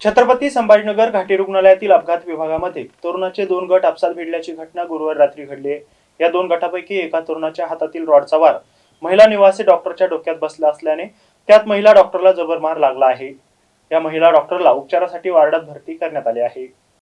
छत्रपती संभाजीनगर घाटी रुग्णालयातील अपघात विभागामध्ये तरुणाचे दोन गट आपसात भिडल्याची घटना गुरुवार रात्री घडली आहे. या दोन गटापैकी एका तरुणाच्या हातातील रॉडचा वार महिला निवासी डॉक्टरच्या डोक्यात बसला असल्याने त्यात महिला डॉक्टरला जबर मार लागला आहे या महिला डॉक्टरला उपचारासाठी वार्डात भरती करण्यात आली आहे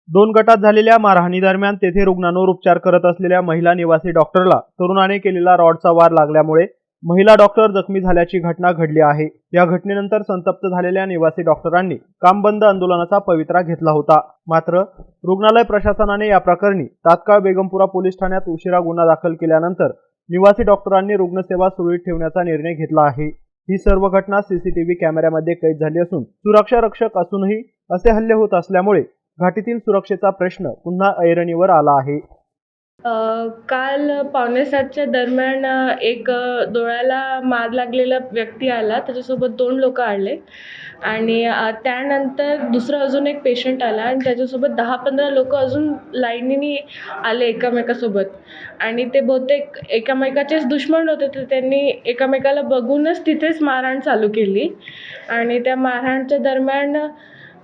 दोन गटात झालेल्या मारहाणी दरम्यान तेथे रुग्णांवर उपचार करत असलेल्या महिला निवासी डॉक्टरला तरुणाने केलेला रॉडचा वार लागल्यामुळे महिला डॉक्टर जखमी झाल्याची घटना घडली आहे. या घटनेनंतर संतप्त झालेल्या निवासी डॉक्टरांनी काम बंद आंदोलनाचा पवित्रा घेतला होता. मात्र रुग्णालय प्रशासनाने या प्रकरणी तात्काळ बेगमपुरा पोलीस ठाण्यात उशिरा गुन्हा दाखल केल्यानंतर निवासी डॉक्टरांनी रुग्णसेवा सुरळीत ठेवण्याचा निर्णय घेतला आहे. ही सर्व घटना सीसीटीव्ही कॅमेऱ्यामध्ये कैद झाली असून सुरक्षा रक्षक असूनही असे हल्ले होत असल्यामुळे घाटीतील सुरक्षेचा प्रश्न पुन्हा ऐरणीवर आला आहे. काल पावणे सातच्या दरम्यान एक डोळ्याला मार लागलेला व्यक्ती आला. त्याच्यासोबत दोन लोक आले. आणि त्यानंतर दुसरा अजून एक पेशंट आला आणि त्याच्यासोबत दहा पंधरा लोक अजून लाईनीने आले एकामेकासोबत. आणि ते बहुतेक एकामेकाचेच दुश्मन होते तर त्यांनी एकामेकाला बघूनच तिथेच मारहाण चालू केली. आणि त्या मारहाणच्या दरम्यान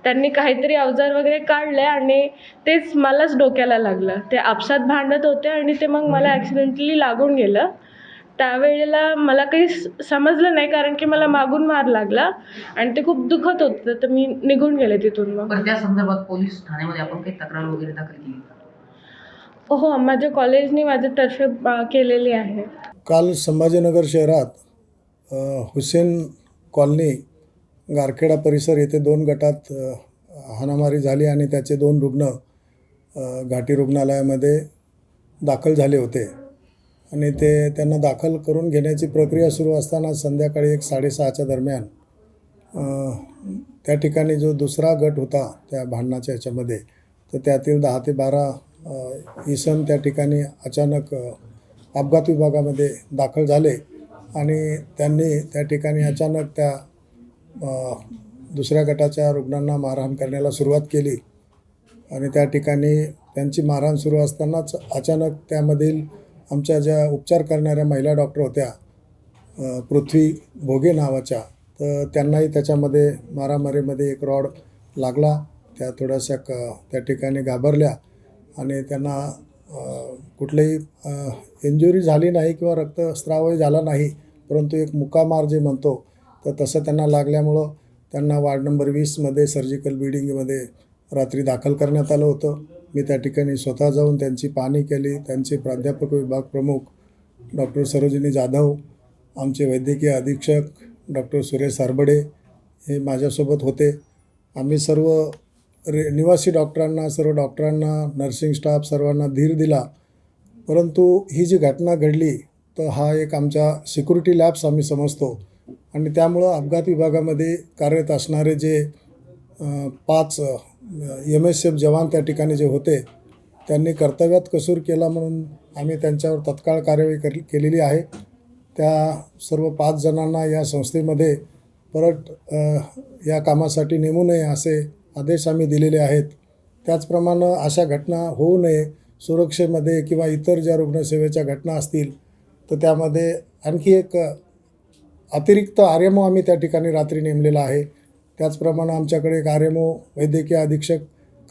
त्यांनी काहीतरी अवजार वगैरे काढले आणि तेच मलाच डोक्याला लागलं. ते आपसात भांडत होते आणि ते मग मला ॲक्सिडेंटली लागून गेलं. त्यावेळेला मला काही समजलं नाही कारण की मला मागून मार लागला आणि ते खूप दुखत होतं तर मी निघून गेले तिथून मग. त्या संदर्भात पोलीस ठाण्यामध्ये आपण काही तक्रार वगैरे दाखल केली? हो माझ्या कॉलेजने माझ्यातर्फे अ, केलेली आहे. काल संभाजीनगर शहरात अ, हुसेन कॉलनी गारखेडा परिसर येथे दोन गटात हाणामारी झाली आणि त्याचे दोन रुग्ण घाटी रुग्णालयामध्ये दाखल झाले होते. आणि ते त्यांना दाखल करून घेण्याची प्रक्रिया सुरू असताना संध्याकाळी एक साडेसहाच्या दरम्यान त्या ठिकाणी जो दुसरा गट होता त्या भांडणाच्या ह्याच्यामध्ये तर त्यातील दहा ते बारा इसम त्या ठिकाणी अचानक अपघात विभागामध्ये दाखल झाले. आणि त्यांनी त्या ठिकाणी अचानक त्या दुसऱ्या गटाच्या रुग्णांना मारहाण करण्याला सुरुवात केली. आणि त्या ठिकाणी त्यांची मारहाण सुरू असतानाच अचानक त्यामधील आमच्या ज्या उपचार करणाऱ्या महिला डॉक्टर होत्या पृथ्वी भोगे नावाच्या तर त्यांनाही त्याच्यामध्ये मारामारीमध्ये एक रॉड लागला. त्या थोड्याशा क त्या ठिकाणी घाबरल्या आणि त्यांना अ, कुठलीही इंजुरी झाली नाही किंवा रक्तस्रावही झाला नाही परंतु एक मुकामार जे म्हणतो तर तसं त्यांना लागल्यामुळं त्यांना वार्ड नंबर वीसमध्ये सर्जिकल ब्लिडिंगमध्ये रात्री दाखल करण्यात आलं होतं. मी त्या ठिकाणी स्वतः जाऊन त्यांची पाहणी केली. त्यांचे प्राध्यापक विभाग प्रमुख डॉक्टर सरोजिनी जाधव आमचे वैद्यकीय अधीक्षक डॉक्टर सुरेश सारबडे हे माझ्यासोबत होते. आम्ही सर्व रे निवासी डॉक्टरांना सर्व डॉक्टरांना नर्सिंग स्टाफ सर्वांना धीर दिला. परंतु ही जी घटना घडली तर हा एक आमच्या सिक्युरिटी लॅब्स आम्ही समजतो. आणि त्यामुळं अपघात विभागामध्ये कार्यरत असणारे जे पाच एम एस एफ जवान त्या ठिकाणी जे होते त्यांनी कर्तव्यात कसूर केला म्हणून आम्ही त्यांच्यावर तत्काळ कार्यवाही कर केलेली आहे. त्या सर्व पाच जणांना या संस्थेमध्ये परत या कामासाठी नेमू नये असे आदेश आम्ही दिलेले आहेत. त्याचप्रमाणे अशा घटना होऊ नये सुरक्षेमध्ये किंवा इतर ज्या रुग्णसेवेच्या घटना असतील तर त्यामध्ये आणखी एक अतिरिक्त आर एम ओ आम्ही त्या ठिकाणी रात्री नेमलेला आहे. त्याचप्रमाणे आमच्याकडे एक आर एम ओ वैद्यकीय अधीक्षक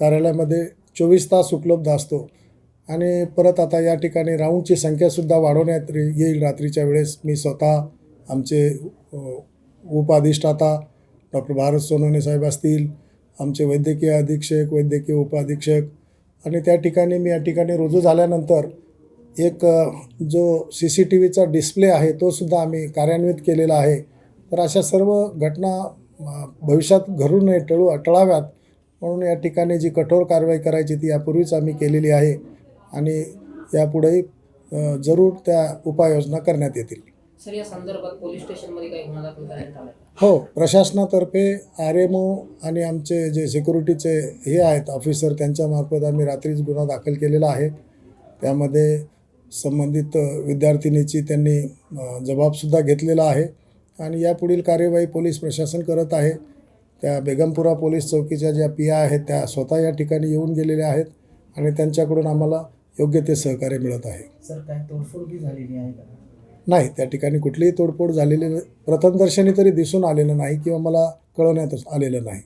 कार्यालयामध्ये चोवीस तास उपलब्ध असतो. आणि परत आता या ठिकाणी राऊंडची संख्यासुद्धा वाढवण्यात येईल रात्रीच्या वेळेस. मी स्वतः आमचे अ, उपअधिष्ठाता डॉक्टर भारत सोनवणे साहेब असतील आमचे वैद्यकीय अधीक्षक वैद्यकीय उपअधीक्षक आणि त्या ठिकाणी मी या ठिकाणी रुजू झाल्यानंतर एक जो सी सी टी व्हीचा डिस्प्ले आहे तो सुद्धा आम्ही कार्यान्वित केलेला आहे. तर अशा सर्व घटना भविष्यात घडू नये टळू टळाव्यात म्हणून या ठिकाणी जी कठोर कारवाई करायची ती यापूर्वीच आम्ही केलेली आहे आणि यापुढेही जरूर त्या उपाययोजना करण्यात येतील. सर या संदर्भात पोलीस स्टेशनमध्ये काही गुन्हा दाखल करण्यात आला आहे हो प्रशासनातर्फे आर एम ओ आणि आमचे जे सिक्युरिटीचे हे आहेत ऑफिसर त्यांच्यामार्फत आम्ही रात्रीच गुन्हा दाखल केलेला आहे. त्यामध्ये संबंधित विद्यार्थिनीची त्यांनी जबाबसुद्धा घेतलेला आहे आणि यापुढील कार्यवाही पोलीस प्रशासन करत आहे. त्या बेगमपुरा पोलीस चौकीच्या ज्या पी आय आहेत त्या स्वतः या ठिकाणी येऊन गेलेल्या आहेत आणि त्यांच्याकडून आम्हाला योग्य ते सहकार्य मिळत आहे. सर काय तोडफोड झालेली आहे का? नाही त्या ठिकाणी कुठलीही तोडफोड झालेली प्रथमदर्शनी तरी दिसून आलेलं नाही किंवा मला कळवण्यात आलेलं नाही.